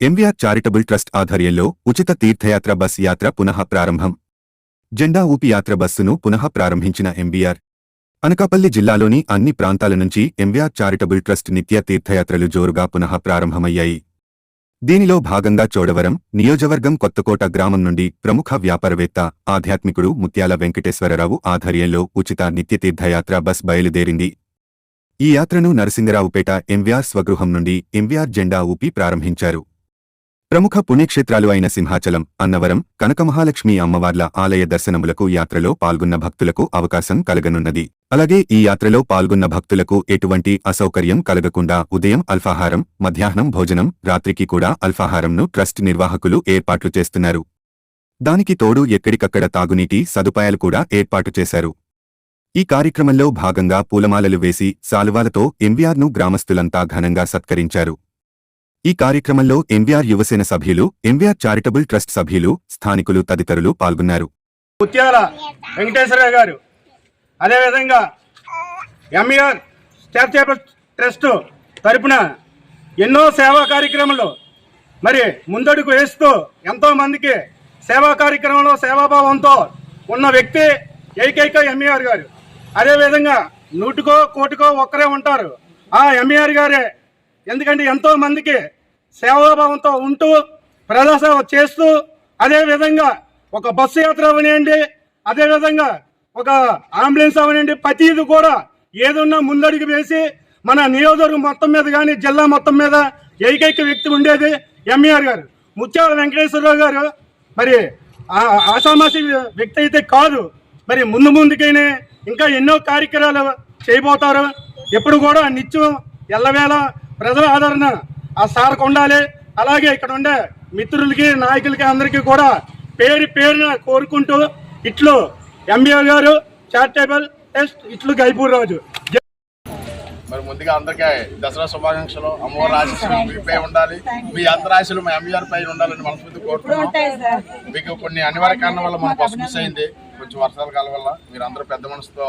MVR charitable trust ఆధ్వర్యంలో ఉచిత తీర్థయాత్ర బస్ యాత్ర పునః ప్రారంభం. జెండా ఊపి యాత్ర బస్సును పునః ప్రారంభించిన ఎంవీఆర్ అనకాపల్లి జిల్లాలోని అన్ని ప్రాంతాల నుంచి ఎంవీఆర్ చారిటబుల్ ట్రస్ట్ నిత్య తీర్థయాత్రలు జోరుగా పునః ప్రారంభమయ్యాయి. దీనిలో భాగంగా చోడవరం నియోజవర్గం కొత్తకోట గ్రామం నుండి ప్రముఖ వ్యాపారవేత్త ఆధ్యాత్మికుడు ముత్యాల వెంకటేశ్వరరావు ఆధ్వర్యంలో ఉచిత నిత్య తీర్థయాత్ర బస్ బయలుదేరింది. ఈ యాత్రను నరసింగరావుపేట ఎంవీఆర్ స్వగృహం నుండి ఎంవీఆర్ జెండా ఊపి ప్రారంభించారు. ప్రముఖ పుణ్యక్షేత్రాలు అయిన సింహాచలం అన్నవరం కనకమహాలక్ష్మి అమ్మవార్ల ఆలయ దర్శనములకు యాత్రలో పాల్గొన్న భక్తులకు అవకాశం కలగనున్నది. అలాగే ఈ యాత్రలో పాల్గొన్న భక్తులకు ఎటువంటి అసౌకర్యం కలగకుండా ఉదయం అల్పాహారం మధ్యాహ్నం భోజనం రాత్రికి కూడా అల్పాహారంను ట్రస్ట్ నిర్వాహకులు ఏర్పాట్లు చేస్తున్నారు. దానికి తోడు ఎక్కడికక్కడ తాగునీటి సదుపాయాలు కూడా ఏర్పాటు చేశారు. ఈ కార్యక్రమంలో భాగంగా పూలమాలలు వేసి సాలువాలతో ఎంవీఆర్ను గ్రామస్తులంతా ఘనంగా సత్కరించారు. ఈ కార్యక్రమంలో ఎంవీఆర్ యువసేన సభ్యులు ఎంవీఆర్ చారిటబుల్ ట్రస్ట్ సభ్యులు స్థానికులు తదితరులు పాల్గొన్నారు. ముత్యాల వెంకటేశ్వరరావు గారు అదేవిధంగా ఎంఈఆర్ చారిటబుల్ ట్రస్ట్ తరపున ఎన్నో సేవా కార్యక్రమాలు మరి ముందడుగు వేస్తూ ఎంతో మందికి సేవా కార్యక్రమంలో సేవాభావంతో ఉన్న వ్యక్తి ఏకైక ఎంఈఆర్ గారు. అదేవిధంగా నూటికో కోటికో ఒక్కరే ఉంటారు. ఆ ఎంఈఆర్ గారే. ఎందుకంటే ఎంతో మందికి సేవాభావంతో ఉంటూ ప్రజాసేవ చేస్తూ అదేవిధంగా ఒక బస్సు యాత్ర అవనివ్వండి అదేవిధంగా ఒక అంబులెన్స్ అవనివ్వండి ప్రతిది కూడా ఏదున్నా ముందడుగు వేసి మన నియోజకవర్గం మొత్తం మీద కానీ జిల్లా మొత్తం మీద ఏకైక వ్యక్తి ఉండేది ఎంఈఆర్ గారు. ముత్యాల వెంకటేశ్వరరావు గారు. మరి ఆ- వ్యక్తి అయితే కాదు. మరి ముందు ముందుకైనా ఇంకా ఎన్నో కార్యక్రమాలు చేయబోతారు. ఎప్పుడు కూడా నిత్యం ఎల్లవేళ ప్రజల ఆదరణ ఆ సార్కు ఉండాలి. అలాగే ఇక్కడ ఉండే మిత్రులకి నాయకులకి అందరికీ కూడా పేరు పేరున కోరుకుంటూ ఇట్లు ఎంబీఆర్ గారు చారిటబుల్ టెస్ట్ ఇట్లు గైపూర్ రాజు. మరి ముందుగా అందరికీ దసరా శుభాకాంక్షలు అమ్మవారి ఆశీస్సులు మీపై ఉండాలి. మీ అంతరాశలు మా ఎంవీఆర్ పై ఉండాలని మనస్ఫూర్తి కోరుతున్నాం. మీకు కొన్ని అనివార్య కారణం వల్ల మన బస్సు మిస్ అయింది. కొంచెం వర్షాల కాలం వల్ల మీరు అందరూ పెద్ద మనసుతో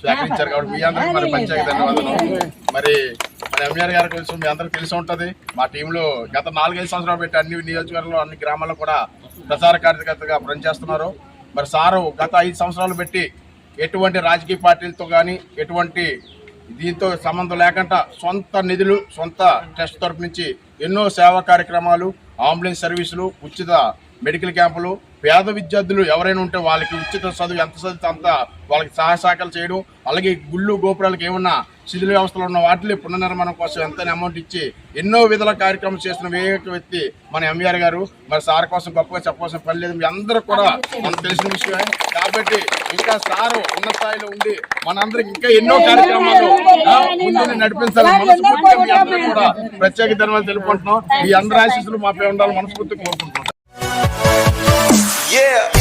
స్వీకరించారు కాబట్టి మీ అందరికీ మరి ప్రత్యేక ధన్యవాదాలు. మరి మన ఎంఆర్ గారి గురించి మీ అందరికీ తెలిసి ఉంటుంది. మా టీంలో గత నాలుగైదు సంవత్సరాలు పెట్టి అన్ని నియోజకవర్గంలో అన్ని గ్రామాల్లో కూడా ప్రచార కార్యకర్తగా పనిచేస్తున్నారు మరి సారు గత ఐదు సంవత్సరాలు పెట్టి ఎటువంటి రాజకీయ పార్టీలతో కానీ ఎటువంటి దీంతో సంబంధం లేకుండా సొంత నిధులు సొంత ట్రస్ట్ తరపు నుంచి ఎన్నో సేవా కార్యక్రమాలు అంబులెన్స్ సర్వీసులు ఉచిత మెడికల్ క్యాంపులు పేద విద్యార్థులు ఎవరైనా ఉంటే వాళ్ళకి ఉచిత చదువు ఎంత చదివితే అంత వాళ్ళకి సహాయ సహకారాలు చేయడం అలాగే గుళ్ళు గోపురాలకు ఏమన్నా శిథిల వ్యవస్థలో ఉన్న వాటిని పునర్నిర్మాణం కోసం ఎంత అమౌంట్ ఇచ్చి ఎన్నో విధాల కార్యక్రమం చేసిన ఏక వ్యక్తి మన ఎంవీఆర్ గారు మరి సార్ కోసం గొప్పగా చెప్పవలసిన పని లేదు మీ అందరూ కూడా మనకు తెలిసిన విషయమే కాబట్టి ఇంకా సారు ఉన్న స్థాయిలో ఉండి మనందరికి ఇంకా ఎన్నో కార్యక్రమాలు ఆ, ముందుని నడిపించాలని మనస్ఫూర్తిగా కూడా ప్రత్యేక ధన్యవాదాలు తెలుపుకుంటున్నాం మీ అందరి ఆశీస్సులు మాపై ఉండాలని మనస్ఫూర్తిగా కోరుకుంటున్నాం Yeah.